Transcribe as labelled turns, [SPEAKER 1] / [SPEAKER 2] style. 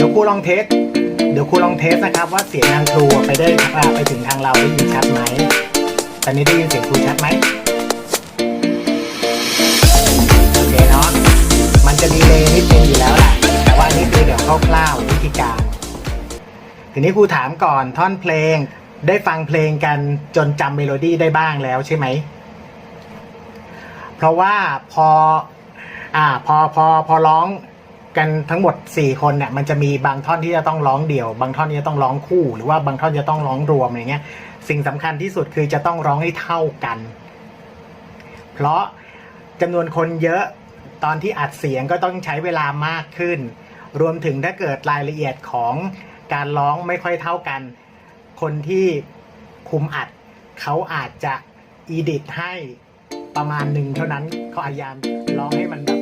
[SPEAKER 1] ดี๋ยวครูลองเทส เดี๋ยวครูลองเทสนะครับ ว่าเสียงทางครูไปได้ไปถึงทางเราได้ยินชัดไหม ตอนนี้ได้ยินเสียงครูชัดไหมโอเคเนาะ มันจะดีเลยนิดนึงอยู่แล้วแหละ แต่ว่านนี้คือเดี๋ยวคร่าวๆวิธีการ ทีนี้ครูถามก่อนท่อนเพลง ได้ฟังเพลงกันจนจำเมโลดี้ได้บ้างแล้วใช่ไหม เพราะว่าพออ่าพอพอพอร้อง กันทั้งหมดสี่คนเนี่ยมันจะมีบางท่อนที่จะต้องร้องเดี่ยว บางท่อนที่จะต้องร้องคู่ หรือว่าบางท่อนจะต้องร้องรวมอย่างเงี้ยสิ่งสำคัญที่สุดคือจะต้องร้องให้เท่ากัน เพราะจำนวนคนเยอะตอนที่อัดเสียงก็ต้องใช้เวลามากขึ้น รวมถึงถ้าเกิดรายละเอียดของการร้องไม่ค่อยเท่ากัน คนที่คุมอัด เขาอาจจะอีดิทให้ประมาณหนึ่งเท่านั้นเขาพยายามร้องให้มันแบบ